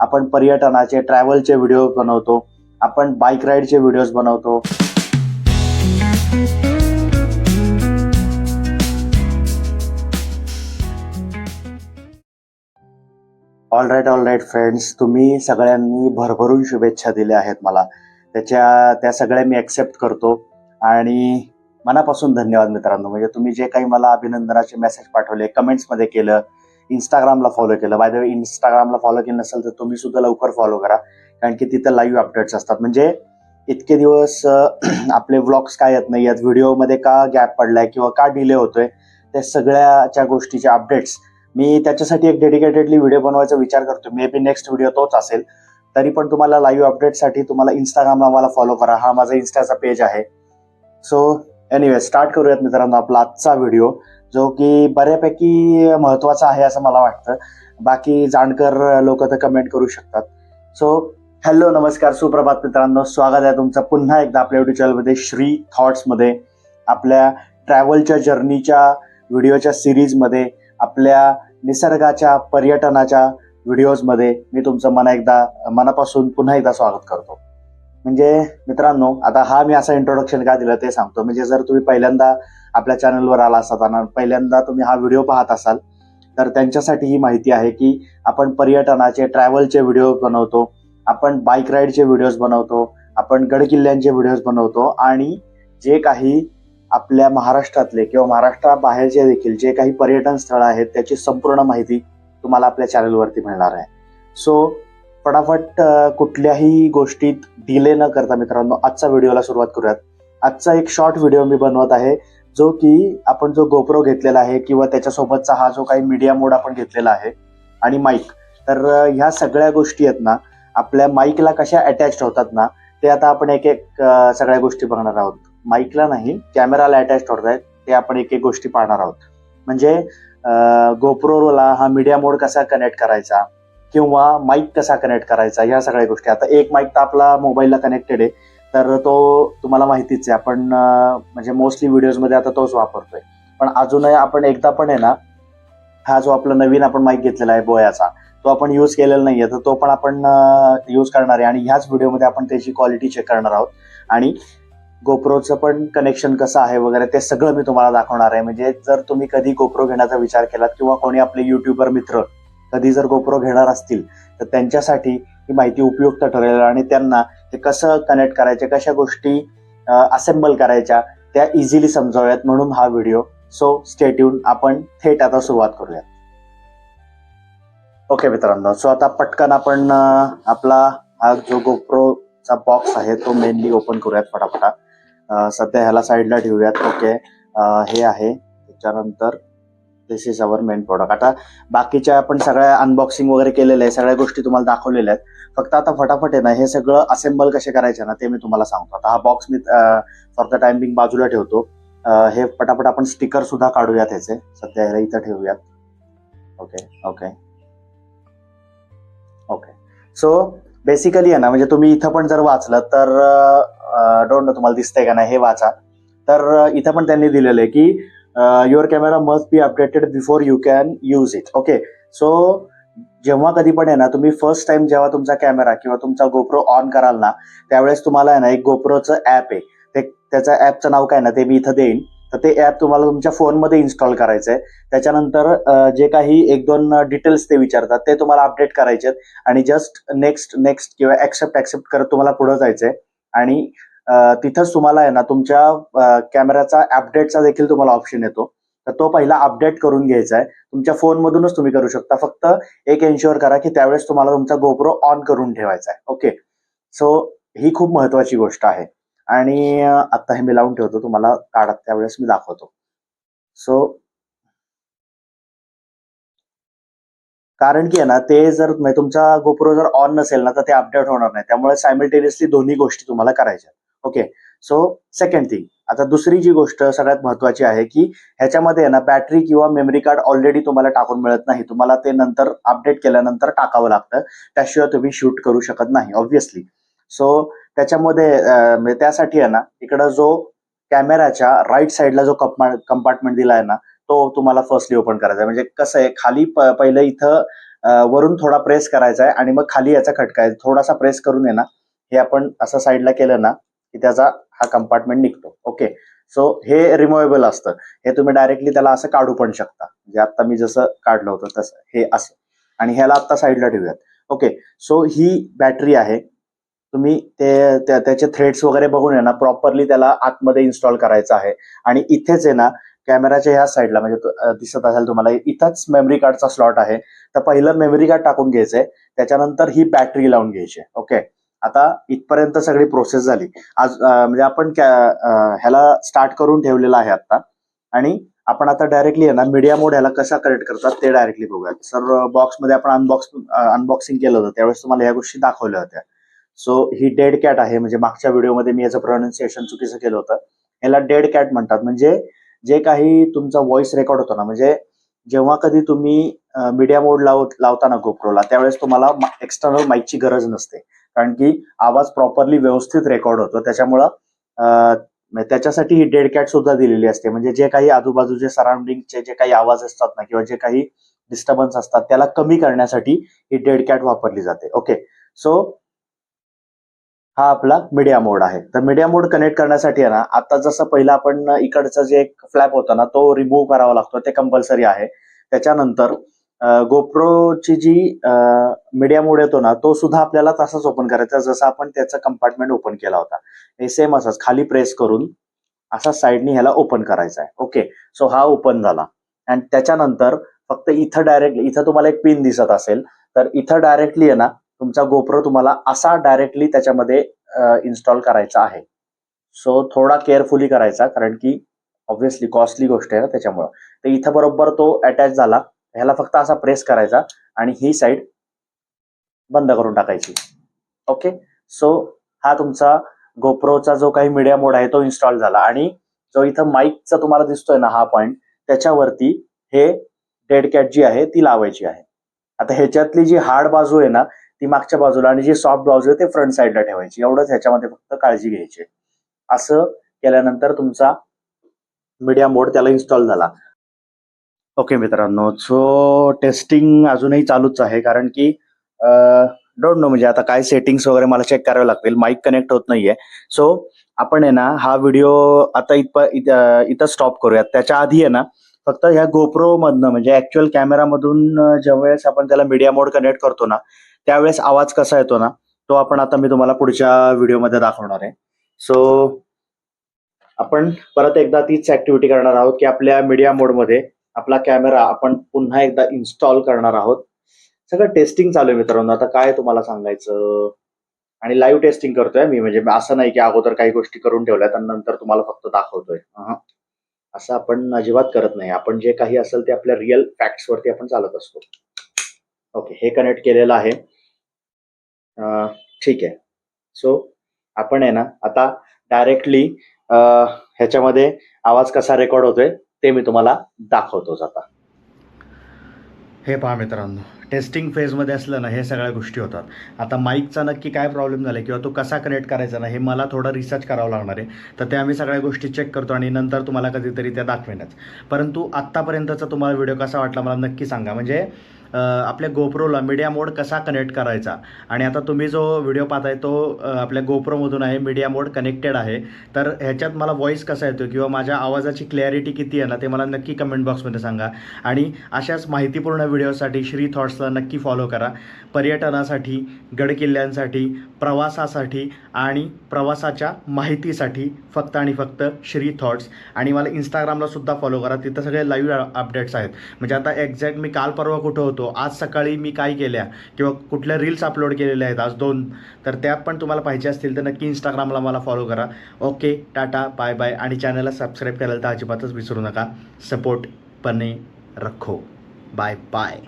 आपण पर्यटनाचे ट्रॅव्हलचे व्हिडिओ बनवतो. आपण बाईक राईडचे व्हिडिओज बनवतो. All right all right friends तुम्ही सगळ्यांनी भरभरून शुभेच्छा दिल्या आहेत मला. त्याच्या त्या सगळ्या मी ॲक्सेप्ट करतो. आणि मनापासून धन्यवाद मित्रांनो. म्हणजे तुम्ही जे काही मला अभिनंदनाचे मेसेज पाठवले कमेंट्समध्ये केलं इंस्टाग्रामला फॉलो केलं. बाय द वे इंस्टाग्रामला फॉलो केलं नसेल तर तुम्ही सुद्धा लवकर फॉलो करा. कारण की तिथं लाईव्ह अपडेट्स असतात. म्हणजे इतके दिवस आपले व्लॉग्स काय येत नाही आहेत व्हिडिओमध्ये का गॅप पडलाय किंवा का डिले होतोय? त्या सगळ्याच्या गोष्टीचे अपडेट्स मी त्याच्यासाठी एक डेडिकेटेडली व्हिडिओ बनवायचा विचार करतो मे बी नेक्स्ट व्हिडिओ तोच असेल. तरी पण तुम्हाला लाईव्ह अपडेटसाठी तुम्हाला इंस्टाग्रामला मला फॉलो करा. हा माझा इन्स्टाचा पेज आहे. सो एनिवे स्टार्ट करूयात मित्रांनो आपला आजचा व्हिडिओ जो की बऱ्यापैकी महत्त्वाचा आहे असं मला वाटतं. बाकी जाणकर लोक तर कमेंट करू शकतात. सो हॅलो नमस्कार सुप्रभात मित्रांनो. स्वागत आहे तुमचं पुन्हा एकदा आपल्या युट्यूब चॅनलमध्ये श्री थॉट्समध्ये आपल्या ट्रॅव्हलच्या जर्नीच्या व्हिडिओच्या सिरीजमध्ये आपल्या निसर्गाच्या पर्यटनाच्या व्हिडिओजमध्ये मी तुमचं मना एकदा मनापासून पुन्हा एकदा स्वागत करतो. म्हणजे मित्रांनो आता हा मी असा इंट्रोडक्शन का दिलं ते सांगतो. म्हणजे जर तुम्ही पहिल्यांदा आपल्या चॅनलवर आला असतात पहिल्यांदा तुम्ही हा व्हिडिओ पाहत असाल तर त्यांच्यासाठी ही माहिती आहे की आपण पर्यटनाचे ट्रॅव्हलचे व्हिडिओ बनवतो आपण बाईक राईडचे व्हिडिओज बनवतो आपण गडकिल्ल्यांचे व्हिडिओज बनवतो आणि जे काही आपल्या महाराष्ट्रातले किंवा महाराष्ट्राबाहेरचे देखील जे काही पर्यटन स्थळ आहेत त्याची संपूर्ण माहिती तुम्हाला आपल्या चॅनलवरती मिळणार आहे. सो फटाफट कुठल्याही गोष्टीत डिले न करता मित्रांनो आजचा व्हिडिओला सुरुवात करूयात. आजचा एक शॉर्ट व्हिडिओ मी बनवत आहे. जो की आपण जो गोप्रो घेतलेला आहे किंवा त्याच्यासोबतचा हा जो काही मीडिया मोड आपण घेतलेला आहे आणि माईक तर ह्या सगळ्या गोष्टी आहेत ना आपल्या माईकला कशा अटॅच होतात ना ते आता आपण एक एक सगळ्या गोष्टी बघणार आहोत. माईकला नाही कॅमेराला अटॅच होत आहेत ते आपण एक एक गोष्टी पाहणार आहोत. म्हणजे गोप्रोला हा मीडिया मोड कसा कनेक्ट करायचा किंवा माईक कसा कनेक्ट करायचा ह्या सगळ्या गोष्टी. आता एक माईक तर आपला मोबाईलला कनेक्टेड आहे. तर तो तुम्हाला माहितीच आहे. आपण म्हणजे मोस्टली व्हिडिओजमध्ये आता तोच वापरतोय. पण अजूनही आपण एकदा पण आहे ना हा जो आपला नवीन आपण माईक घेतलेला आहे बोयाचा तो आपण यूज केलेला नाहीये. तर तो पण आपण यूज करणार आहे. आणि ह्याच व्हिडिओमध्ये आपण त्याची क्वालिटी चेक करणार आहोत. आणि गोप्रोचं पण कनेक्शन कसं आहे वगैरे ते सगळं मी तुम्हाला दाखवणार आहे. म्हणजे जर तुम्ही कधी गोप्रो घेण्याचा विचार केलात किंवा कोणी आपले युट्यूबर मित्र कधी जर गोप्रो घेणार असतील तर त्यांच्यासाठी ही माहिती उपयुक्त ठरेल आणि त्यांना ते कसं कनेक्ट करायचे कशा गोष्टी असेंबल करायच्या त्या इझिली समजाव्यात म्हणून हा व्हिडिओ सो स्टेट्यून आपण थेट आता सुरुवात करूयात. ओके मित्रांनो. सो आता पटकन आपण आपला हा जो गोप्रोचा बॉक्स आहे तो मेनली ओपन करूयात फटाफटा. सध्या ह्याला साईडला ठेवूयात. ओके हे आहे. त्याच्यानंतर this is our main product आता बाकीच्या आपण सगळ्या अनबॉक्सिंग वगैरे केलेल्या आहे सगळ्या गोष्टी तुम्हाला दाखवलेल्या आहेत. फक्त आता फटाफट आहे ना हे सगळं असेंबल कसे करायचे ना ते मी तुम्हाला सांगतो. आता हा बॉक्स मी फॉर द टायमिंग बाजूला ठेवतो. हे पटापट आपण स्टिकर सुद्धा काढूयात ह्याचे सध्या इथं ठेवूयात. Okay okay okay so basically आहे ना म्हणजे तुम्ही इथं पण जर वाचलं तर डोंट नो तुम्हाला दिसतंय का नाही हे वाचा. तर इथं पण त्यांनी दिलेलं आहे की your camera must be updated before you can use it okay so जेव्हा कधी पण आहे ना तुम्ही फर्स्ट टाइम जेव्हा तुमचा कॅमेरा किंवा तुमचा गोप्रो ऑन कराल ना त्यावेळेस तुम्हाला आहे ना एक गोप्रोचं ऍप आहे. ते त्याच्या ऍपचं नाव काय ना ते मी इथं देईन. तर ते ऍप तुम्हाला तुमच्या फोनमध्ये इन्स्टॉल करायचं आहे त्याच्यानंतर जे काही एक दोन डिटेल्स ते विचारतात ते तुम्हाला अपडेट करायचे आहेत आणि जस्ट नेक्स्ट नेक्स्ट किंवा ऍक्सेप्ट ऍक्सेप्ट करत तुम्हाला पुढे आहे आणि तिथंच तुम्हाला आहे ना तुमच्या कॅमेराचा अपडेटचा देखील तुम्हाला ऑप्शन येतो. तर तो पहिला अपडेट करून घ्यायचा आहे. तुमच्या फोनमधूनच तुम्ही करू शकता. फक्त एक एन्श्युअर करा की त्यावेळेस तुम्हाला तुमचा गोप्रो ऑन करून ठेवायचा आहे. ओके सो ही खूप महत्वाची गोष्ट आहे. आणि आता हे मी लावून ठेवतो. तुम्हाला काढत त्यावेळेस मी दाखवतो. सो कारण की आहे ना ते जर म्हणजे तुमचा गोप्रो जर ऑन नसेल ना तर ते अपडेट होणार नाही. त्यामुळे सायमल्टेनियसली दोन्ही गोष्टी तुम्हाला करायच्या ओके सो सेकंड थिंग आता दुसरी जी गोष्ट सगळ्यात महत्वाची आहे की ह्याच्यामध्ये आहे ना बॅटरी किंवा मेमरी कार्ड ऑलरेडी तुम्हाला टाकून मिळत नाही. तुम्हाला ते नंतर अपडेट केल्यानंतर टाकावं लागतं. त्याशिवाय तुम्ही शूट करू शकत नाही ऑब्व्हियसली सो त्याच्यामध्ये म्हणजे त्यासाठी आहे ना इकडं जो कॅमेराच्या राईट साईडला जो कंपार्टमेंट दिला आहे ना तो तुम्हाला फर्स्टली ओपन करायचा आहे. म्हणजे कसं आहे खाली प- पहिलं इथं वरून थोडा प्रेस करायचा आहे आणि मग खाली याचा खटका आहे. थोडासा प्रेस करून आहे ना हे आपण असं साईडला केलं ना की त्याचा हा कंपार्टमेंट निघतो. ओके सो हे रिमुवेबल असतं. हे तुम्ही डायरेक्टली त्याला असं काढू पण शकता. म्हणजे आता मी जसं काढलं होतं तसं. हे असं. आणि ह्याला आता साईडला ठेवूयात. ओके सो ही बॅटरी आहे. तुम्ही ते त्या- त्याचे थ्रेड्स वगैरे बघून आहे ना प्रॉपरली त्याला आतमध्ये इन्स्टॉल करायचं आहे. आणि इथेच आहे ना कॅमेराच्या ह्या साईडला म्हणजे दिसत असेल तुम्हाला इथंच मेमरी कार्डचा स्लॉट आहे. तर पहिलं मेमरी कार्ड टाकून घ्यायचंय. त्याच्यानंतर ही बॅटरी लावून घ्यायची ओके आता इथपर्यंत सगळी प्रोसेस झाली. आज म्हणजे आपण ह्याला स्टार्ट करून ठेवलेलं आहे आता. आणि आपण आता डायरेक्टली आहे ना मीडिया मोड ह्याला कसा कनेक्ट करतात ते डायरेक्टली बघूयात सर बॉक्समध्ये आपण अनबॉक्स अनबॉक्सिंग केलं होतं. त्यावेळेस तुम्हाला या गोष्टी दाखवल्या होत्या. सो ही डेड कॅट आहे. म्हणजे मागच्या व्हिडिओमध्ये मी याचं प्रोनाऊन्सिएशन चुकीचं केलं होतं. याला डेड कॅट म्हणतात. म्हणजे जे काही तुमचा व्हॉइस रेकॉर्ड होतो ना म्हणजे जेव्हा कधी तुम्ही मीडिया मोड लाव लावताना गोप्रोला त्यावेळेस तुम्हाला एक्सटर्नल माईकची गरज नसते. कारण की आवाज प्रॉपरली व्यवस्थित रेकॉर्ड होतो. त्याच्यामुळं त्याच्यासाठी ही डेड कॅट सुद्धा दिलेली असते. म्हणजे जे काही आजूबाजूचे सराउंडिंगचे जे काही आवाज असतात ना किंवा जे काही डिस्टर्बन्स असतात त्याला कमी करण्यासाठी ही डेड कॅट वापरली जाते. ओके सो हा आपला मीडिया मोड आहे. तर मीडिया मोड कनेक्ट करण्यासाठी आहे ना आता जसं पहिलं आपण इकडचा जे एक फ्लॅप होता ना तो रिमूव्ह करावा लागतो. ते कंपल्सरी आहे. त्याच्यानंतर गोप्रोची जी मीडिया मोड येतो ना तो सुद्धा आपल्याला तसाच ओपन करायचा जसं आपण त्याचा कंपार्टमेंट ओपन केला होता. हे सेम असंच खाली प्रेस करून असा साईडनी ह्याला ओपन करायचा आहे. ओके सो हा ओपन झाला. आणि त्याच्यानंतर फक्त इथं डायरेक्ट इथं तुम्हाला एक पिन दिसत असेल तर इथं डायरेक्टली आहे ना तुमचा गोप्रो तुम्हाला असा डायरेक्टली त्याच्यामध्ये इन्स्टॉल करायचा आहे. सो थोडा केअरफुली करायचा कारण की ऑब्व्हियसली कॉस्टली गोष्ट आहे ना त्याच्यामुळं. तर इथं बरोबर तो अटॅच झाला. ह्याला फक्त असा प्रेस करायचा आणि ही साईड बंद करून टाकायची. ओके सो हा तुमचा गोप्रोचा जो काही मीडिया मोड आहे तो इन्स्टॉल झाला. आणि जो इथं माईकचा तुम्हाला दिसतोय ना हा पॉइंट त्याच्यावरती हे डेड कॅट जी आहे ती लावायची आहे. आता ह्याच्यातली जी हार्ड बाजू आहे ना ती मागच्या बाजूला आणि जी सॉफ्ट बाजू आहे ते फ्रंट साईडला ठेवायची. एवढंच ह्याच्यामध्ये फक्त काळजी घ्यायची असं केल्यानंतर तुमचा मीडिया मोड त्याला इन्स्टॉल झाला. ओके मित्रांनो सो टेस्टिंग अजूनही चालूच आहे कारण की डोंट नो म्हणजे आता काय सेटिंग्स वगैरे मला चेक करावे लागतील माईक कनेक्ट होत नाहीये. सो आपण आहे ना हा व्हिडिओ आता इथं इथं स्टॉप करूयात. त्याच्या आधी आहे ना फक्त ह्या गोप्रो मधनं म्हणजे ऍक्च्युअल कॅमेरामधून ज्यावेळेस आपण त्याला मीडिया मोड कनेक्ट करतो ना त्यावेळेस आवाज कसा येतो ना तो आपण आता मी तुम्हाला पुढच्या व्हिडिओमध्ये दाखवणार आहे. सो आपण परत एकदा तीच ऍक्टिव्हिटी करणार आहोत की आपल्या मीडिया मोडमध्ये आपला कॅमेरा आपण पुन्हा एकदा इन्स्टॉल करणार आहोत. सगळं टेस्टिंग चालू आहे मित्रांनो. आता काय तुम्हाला सांगायचं? आणि लाईव्ह टेस्टिंग करतोय मी. म्हणजे असं नाही की अगोदर काही गोष्टी करून ठेवल्यात आणि नंतर तुम्हाला फक्त दाखवतोय. असं आपण अजिबात करत नाही. आपण जे काही असेल ते आपल्या रिअल फॅक्ट्स वरती आपण चालत असतो. ओके हे कनेक्ट केलेलं आहे. ठीक आहे. सो आपण आहे ना आता डायरेक्टली ह्याच्यामध्ये आवाज कसा रेकॉर्ड होतोय? ते मी तुम्हाला दाखवतोच आता हे पहा मित्रांनो टेस्टिंग फेजमध्ये असलं ना हे सगळ्या गोष्टी होतात. आता माईकचा नक्की काय प्रॉब्लेम झाला किंवा तो कसा कनेक्ट करायचा ना हे मला थोडं रिसर्च करावं लागणार आहे. तर ते आम्ही सगळ्या गोष्टी चेक करतो आणि नंतर तुम्हाला कधीतरी त्या दाखवेनच. परंतु आत्तापर्यंतचा तुम्हाला व्हिडिओ कसा वाटला मला नक्की सांगा. म्हणजे आपल्या गोप्रोला मीडिया मोड कसा कनेक्ट करायचा? आणि आता तुम्ही जो व्हिडिओ पाहताय तो आपल्या गोप्रोमधून आहे मीडिया मोड कनेक्टेड आहे. तर ह्याच्यात मला व्हॉईस कसा येतो किंवा माझ्या आवाजाची क्लॅरिटी किती आहे ना ते मला नक्की कमेंट बॉक्समध्ये सांगा. आणि अशाच माहितीपूर्ण व्हिडिओसाठी श्री थॉट्सला नक्की फॉलो करा. पर्यटनासाठी गडकिल्ल्यांसाठी प्रवासासाठी आणि प्रवासाच्या माहितीसाठी फक्त आणि फक्त श्री थॉट्स आणि मला इंस्टाग्रामला सुद्धा फॉलो करा. तिथं सगळे लाईव्ह अपडेट्स आहेत. म्हणजे आता एक्झॅक्ट मी काल परवा कुठं होतो आज सकाळी मी काय केल्या? किंवा कुठल्या रील्स अपलोड केलेल्या आहेत? आज दोन. तर त्या पण तुम्हाला पाहिजे असतील तर नक्की इंस्टाग्रामला मला फॉलो करा. ओके टाटा बाय बाय आणि चॅनलला सबस्क्राईब करायला तर अजिबातच विसरू नका. सपोर्ट पणे रखो. Bye bye